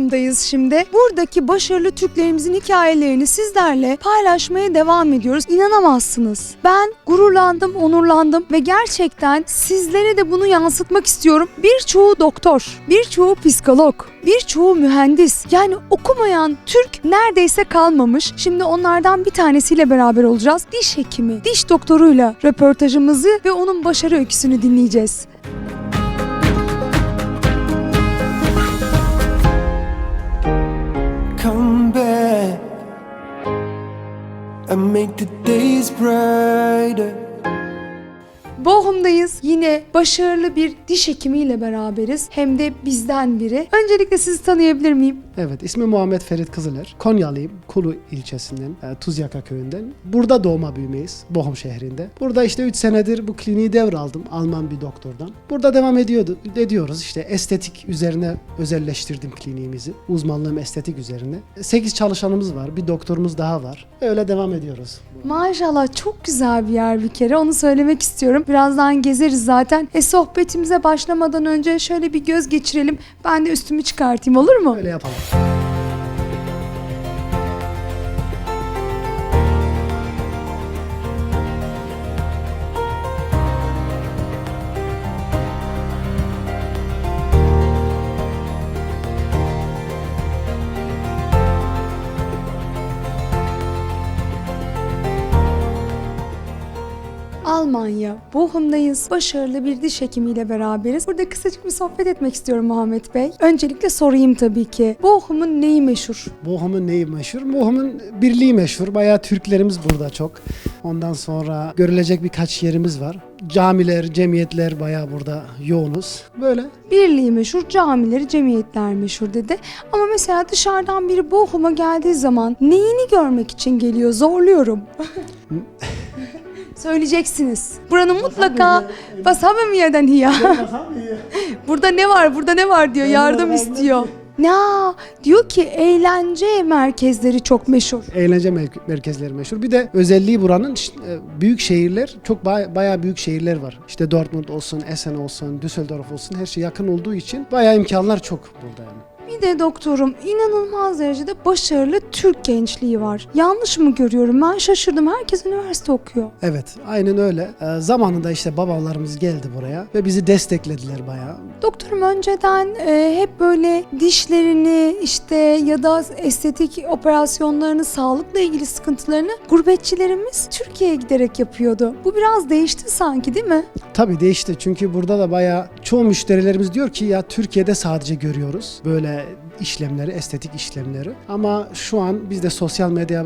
Bochum'dayız şimdi. Buradaki başarılı Türklerimizin hikayelerini sizlerle paylaşmaya devam ediyoruz. İnanamazsınız. Ben gururlandım, onurlandım ve gerçekten sizlere de bunu yansıtmak istiyorum. Birçoğu doktor, birçoğu psikolog, birçoğu mühendis. Yani okumayan Türk neredeyse kalmamış. Şimdi onlardan bir tanesiyle beraber olacağız. Diş hekimi, diş doktoruyla röportajımızı ve onun başarı öyküsünü dinleyeceğiz. And make the days brighter. Bochum'dayız. Yine başarılı bir diş hekimiyle beraberiz. Hem de bizden biri. Öncelikle sizi tanıyabilir miyim? Evet, ismim Muhammed Ferit Kızıler. Konyalıyım, Kulu ilçesinden, e, Tuzyaka köyünden. Burada doğma büyümeyiz, Bochum şehrinde. Burada işte 3 senedir bu kliniği devraldım Alman bir doktordan. Burada devam ediyordu, ediyoruz işte estetik üzerine özelleştirdim kliniğimizi. Uzmanlığım estetik üzerine. 8 çalışanımız var, bir doktorumuz daha var. Öyle devam ediyoruz. Maşallah çok güzel bir yer bir kere. Onu söylemek istiyorum. Birazdan gezeriz zaten. E sohbetimize başlamadan önce şöyle bir göz geçirelim. Ben de üstümü çıkartayım olur mu? Öyle yapalım. Almanya, Bochum'dayız. Başarılı bir diş hekimiyle beraberiz. Burada kısacık bir sohbet etmek istiyorum Muhammed Bey. Öncelikle sorayım tabii ki. Bochum'un neyi meşhur? Bochum'un neyi meşhur? Bochum'un birliği meşhur. Bayağı Türklerimiz burada çok. Ondan sonra görülecek birkaç yerimiz var. Camiler, cemiyetler bayağı burada yoğunuz. Böyle. Birliği meşhur, camileri, cemiyetler meşhur dedi. Ama mesela dışarıdan biri Bochum'a geldiği zaman neyini görmek için geliyor? Zorluyorum. Söyleyeceksiniz. Buranın mutlaka basabım yerden hiya. Burada ne var? Burada ne var diyor. Yardım istiyor. Ne? Diyor ki eğlence merkezleri çok meşhur. Eğlence mer- merkezleri meşhur. Bir de özelliği buranın e, büyük şehirler, çok bay- bayağı büyük şehirler var. İşte Dortmund olsun, Essen olsun, Düsseldorf olsun her şey yakın olduğu için bayağı imkanlar çok burada yani. Bir de doktorum inanılmaz derecede başarılı Türk gençliği var. Yanlış mı görüyorum? Ben şaşırdım. Herkes üniversite okuyor. Evet, aynen öyle. E, zamanında işte babalarımız geldi buraya ve bizi desteklediler bayağı. Doktorum önceden e, hep böyle dişlerini işte ya da estetik operasyonlarını, sağlıkla ilgili sıkıntılarını gurbetçilerimiz Türkiye'ye giderek yapıyordu. Bu biraz değişti sanki değil mi? Tabii değişti çünkü burada da bayağı çoğu müşterilerimiz diyor ki ya Türkiye'de sadece görüyoruz böyle işlemleri, estetik işlemleri. Ama şu an biz de sosyal medya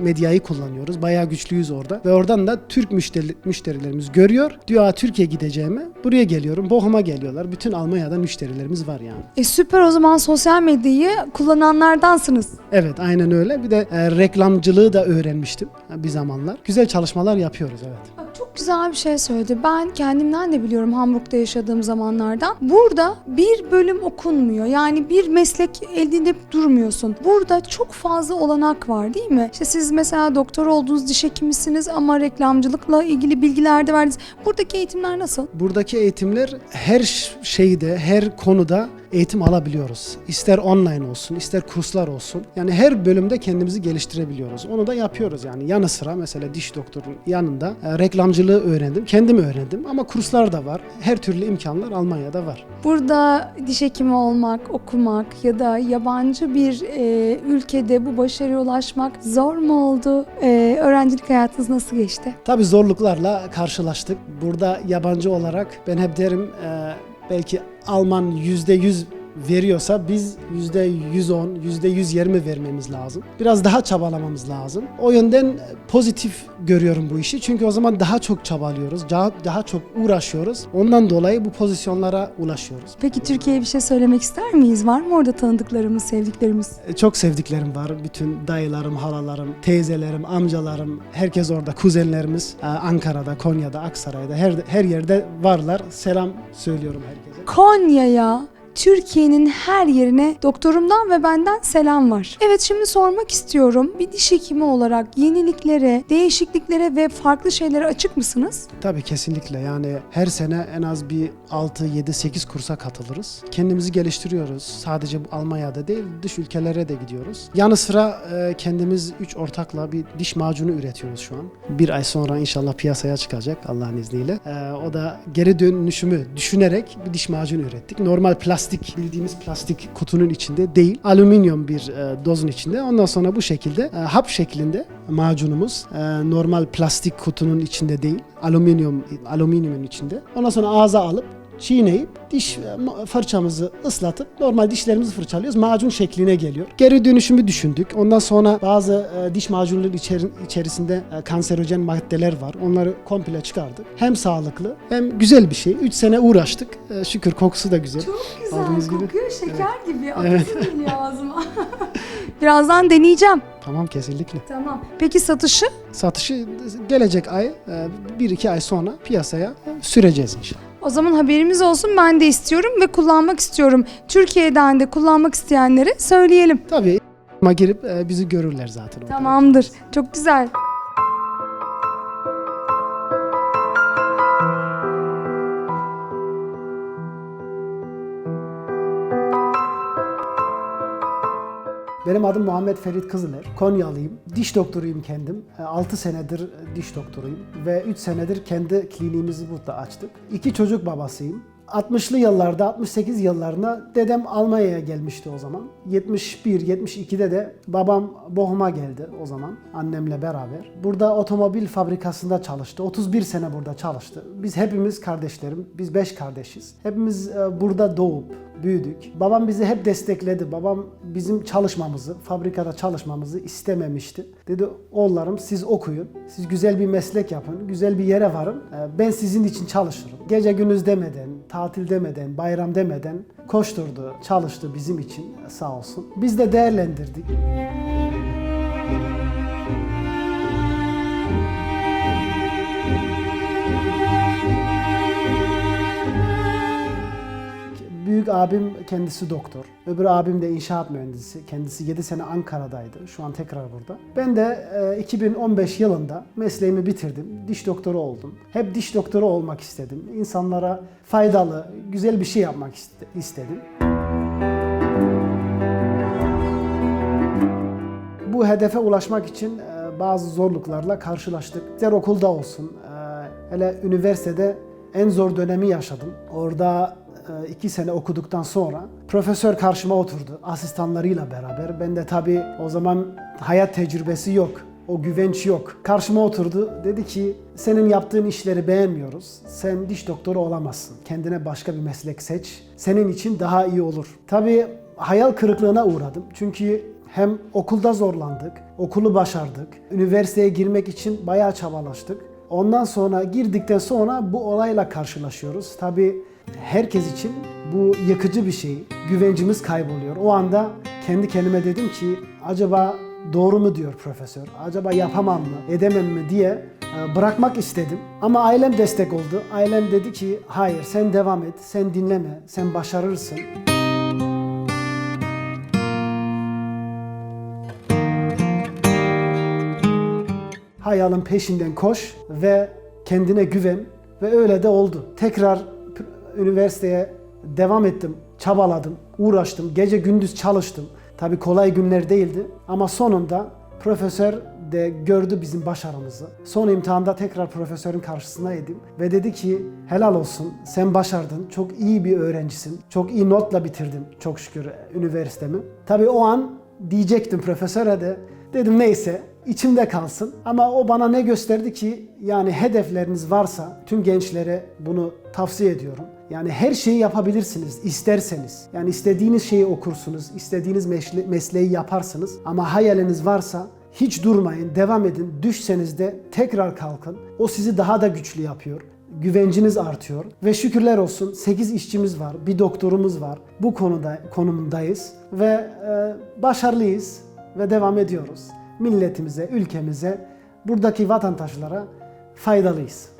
medyayı kullanıyoruz. Bayağı güçlüyüz orada. Ve oradan da Türk müşteri, müşterilerimiz görüyor. Diyor "Aa, Türkiye gideceğimi buraya geliyorum. Bochum'a geliyorlar. Bütün Almanya'dan müşterilerimiz var yani. E süper o zaman sosyal medyayı kullananlardansınız. Evet aynen öyle. Bir de e, reklamcılığı da öğrenmiştim bir zamanlar. Güzel çalışmalar yapıyoruz evet. Güzel bir şey söyledi. Ben kendimden de biliyorum Hamburg'da yaşadığım zamanlardan. Burada bir bölüm okunmuyor. Yani bir meslek edip durmuyorsun. Burada çok fazla olanak var değil mi? İşte siz mesela doktor oldunuz, diş hekimisiniz ama reklamcılıkla ilgili bilgiler de verdiniz. Buradaki eğitimler nasıl? Buradaki eğitimler her şeyde, her konuda eğitim alabiliyoruz. İster online olsun, ister kurslar olsun. Yani her bölümde kendimizi geliştirebiliyoruz. Onu da yapıyoruz yani. Yanı sıra mesela diş doktorun yanında e, reklamcılığı öğrendim. Kendim öğrendim ama kurslar da var. Her türlü imkanlar Almanya'da var. Burada diş hekimi olmak, okumak ya da yabancı bir e, ülkede bu başarıya ulaşmak zor mu oldu? E, öğrencilik hayatınız nasıl geçti? Tabii zorluklarla karşılaştık. Burada yabancı olarak ben hep derim e, belki Alman yüzde yüz veriyorsa biz yüzde yüz on, yüzde yüz yirmi vermemiz lazım. Biraz daha çabalamamız lazım. O yönden pozitif görüyorum bu işi. Çünkü o zaman daha çok çabalıyoruz, daha, daha çok uğraşıyoruz. Ondan dolayı bu pozisyonlara ulaşıyoruz. Peki Türkiye'ye bir şey söylemek ister miyiz? Var mı orada tanıdıklarımız, sevdiklerimiz? E, Çok sevdiklerim var. Bütün dayılarım, halalarım, teyzelerim, amcalarım, herkes orada. Kuzenlerimiz e, Ankara'da, Konya'da, Aksaray'da her her yerde varlar. Selam söylüyorum herkese. Konya'ya Türkiye'nin her yerine doktorumdan ve benden selam var. Evet şimdi sormak istiyorum. Bir diş hekimi olarak yeniliklere, değişikliklere ve farklı şeylere açık mısınız? Tabii kesinlikle yani her sene en az bir 6, 7, 8 kursa katılırız. Kendimizi geliştiriyoruz. Sadece Almanya'da değil dış ülkelere de gidiyoruz. Yanı sıra e, kendimiz 3 ortakla bir diş macunu üretiyoruz şu an. Bir ay sonra inşallah piyasaya çıkacak Allah'ın izniyle. E, o da geri dönüşümü düşünerek bir diş macunu ürettik. Normal plastik bildiğimiz plastik kutunun içinde değil. Alüminyum bir e, dozun içinde. Ondan sonra bu şekilde e, hap şeklinde macunumuz e, normal plastik kutunun içinde değil. Alüminyum alüminyumun içinde. Ondan sonra ağza alıp çiğneyip diş e, fırçamızı ıslatıp normal dişlerimizi fırçalıyoruz. Macun şekline geliyor. Geri dönüşümü düşündük. Ondan sonra bazı e, diş macunları içeri- içerisinde e, kanserojen maddeler var. Onları komple çıkardık. Hem sağlıklı hem güzel bir şey. 3 sene uğraştık. E, şükür kokusu da güzel. Çok güzel Aldığınız gibi. kokuyor şeker gibi. Evet. Akısı geliyor ağzıma. Birazdan deneyeceğim. Tamam kesinlikle. Tamam. Peki satışı? Satışı gelecek ay 1-2 ay sonra piyasaya süreceğiz inşallah. O zaman haberimiz olsun ben de istiyorum ve kullanmak istiyorum. Türkiye'den de kullanmak isteyenlere söyleyelim. Tabii girip e, bizi görürler zaten. orada. Tamamdır. Çok güzel. Benim adım Muhammed Ferit Kızıler. Konyalıyım. Diş doktoruyum kendim. 6 senedir e, diş doktoruyum ve 3 senedir kendi kliniğimizi burada açtık. İki çocuk babasıyım. 60'lı yıllarda, 68 yıllarında dedem Almanya'ya gelmişti o zaman. 71, 72'de de babam Bochum'a geldi o zaman annemle beraber. Burada otomobil fabrikasında çalıştı. 31 sene burada çalıştı. Biz hepimiz kardeşlerim. Biz 5 kardeşiz. Hepimiz e, burada doğup büyüdük. Babam bizi hep destekledi. Babam bizim çalışmamızı, fabrikada çalışmamızı istememişti. Dedi oğullarım siz okuyun, siz güzel bir meslek yapın, güzel bir yere varın. Ee, Ben sizin için çalışırım. Gece gündüz demeden, tatil demeden, bayram demeden koşturdu, çalıştı bizim için sağ olsun. Biz de değerlendirdik. Büyük abim kendisi doktor. Öbür abim de inşaat mühendisi. Kendisi 7 sene Ankara'daydı. Şu an tekrar burada. Ben de e, 2015 yılında mesleğimi bitirdim. Diş doktoru oldum. Hep diş doktoru olmak istedim. İnsanlara faydalı, güzel bir şey yapmak iste- istedim. Bu hedefe ulaşmak için e, bazı zorluklarla karşılaştık. İster okulda olsun, e, hele üniversitede en zor dönemi yaşadım. Orada e, iki sene okuduktan sonra profesör karşıma oturdu asistanlarıyla beraber. Ben de tabii o zaman hayat tecrübesi yok. O güvenç yok. Karşıma oturdu. Dedi ki senin yaptığın işleri beğenmiyoruz. Sen diş doktoru olamazsın. Kendine başka bir meslek seç. Senin için daha iyi olur. Tabii hayal kırıklığına uğradım. Çünkü hem okulda zorlandık, okulu başardık. Üniversiteye girmek için bayağı çabalaştık. Ondan sonra girdikten sonra bu olayla karşılaşıyoruz. Tabii herkes için bu yıkıcı bir şey. Güvencimiz kayboluyor. O anda kendi kendime dedim ki acaba doğru mu diyor profesör? Acaba yapamam mı, edemem mi diye e, bırakmak istedim. Ama ailem destek oldu. Ailem dedi ki hayır sen devam et, sen dinleme, sen başarırsın. hayalın peşinden koş ve kendine güven ve öyle de oldu. Tekrar üniversiteye devam ettim, çabaladım, uğraştım, gece gündüz çalıştım. Tabii kolay günler değildi ama sonunda profesör de gördü bizim başarımızı. Son imtihanda tekrar profesörün karşısındaydım ve dedi ki helal olsun sen başardın, çok iyi bir öğrencisin, çok iyi notla bitirdim çok şükür üniversitemi. Tabii o an diyecektim profesöre de dedim neyse içimde kalsın. Ama o bana ne gösterdi ki yani hedefleriniz varsa tüm gençlere bunu tavsiye ediyorum. Yani her şeyi yapabilirsiniz isterseniz. Yani istediğiniz şeyi okursunuz, istediğiniz mesleği yaparsınız. Ama hayaliniz varsa hiç durmayın, devam edin. Düşseniz de tekrar kalkın. O sizi daha da güçlü yapıyor. Güvenciniz artıyor ve şükürler olsun 8 işçimiz var, bir doktorumuz var. Bu konuda konumundayız ve e, başarılıyız ve devam ediyoruz. Milletimize, ülkemize, buradaki vatandaşlara faydalıyız.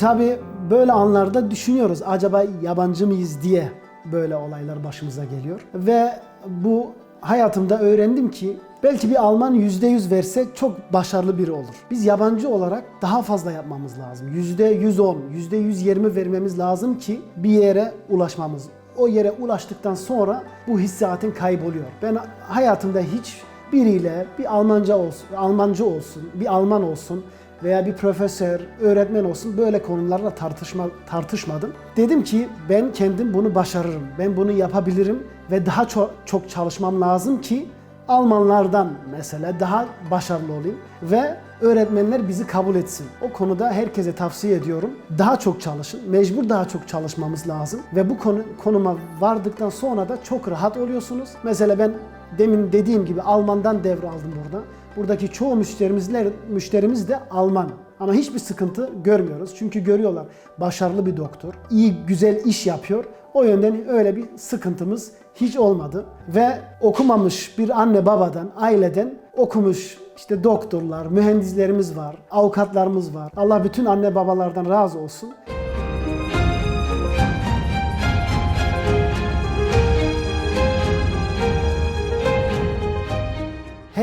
Tabii böyle anlarda düşünüyoruz acaba yabancı mıyız diye böyle olaylar başımıza geliyor. Ve bu hayatımda öğrendim ki belki bir Alman %100 verse çok başarılı biri olur. Biz yabancı olarak daha fazla yapmamız lazım. %110, %120 vermemiz lazım ki bir yere ulaşmamız. O yere ulaştıktan sonra bu his zaten kayboluyor. Ben hayatımda hiç biriyle bir Almanca olsun, Almancı olsun, bir Alman olsun veya bir profesör, öğretmen olsun böyle konularla tartışma tartışmadım. Dedim ki ben kendim bunu başarırım. Ben bunu yapabilirim ve daha çok çok çalışmam lazım ki Almanlardan mesela daha başarılı olayım ve öğretmenler bizi kabul etsin. O konuda herkese tavsiye ediyorum. Daha çok çalışın. Mecbur daha çok çalışmamız lazım ve bu konu konuma vardıktan sonra da çok rahat oluyorsunuz. Mesela ben demin dediğim gibi Almandan devraldım burada. Buradaki çoğu müşterimizler müşterimiz de Alman. Ama hiçbir sıkıntı görmüyoruz. Çünkü görüyorlar başarılı bir doktor, iyi güzel iş yapıyor. O yönden öyle bir sıkıntımız hiç olmadı. Ve okumamış bir anne babadan, aileden okumuş işte doktorlar, mühendislerimiz var, avukatlarımız var. Allah bütün anne babalardan razı olsun.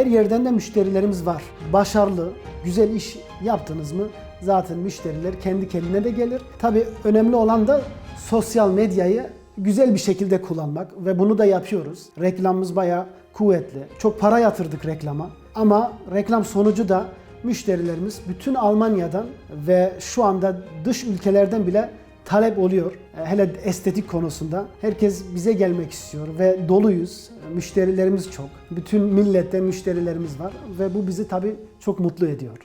Yerden de müşterilerimiz var. Başarılı, güzel iş yaptınız mı zaten müşteriler kendi kendine de gelir. Tabii önemli olan da sosyal medyayı güzel bir şekilde kullanmak ve bunu da yapıyoruz. Reklamımız bayağı kuvvetli. Çok para yatırdık reklama ama reklam sonucu da müşterilerimiz bütün Almanya'dan ve şu anda dış ülkelerden bile talep oluyor. E, Hele estetik konusunda. Herkes bize gelmek istiyor ve doluyuz. E, Müşterilerimiz çok. Bütün milletten müşterilerimiz var ve bu bizi tabii çok mutlu ediyor.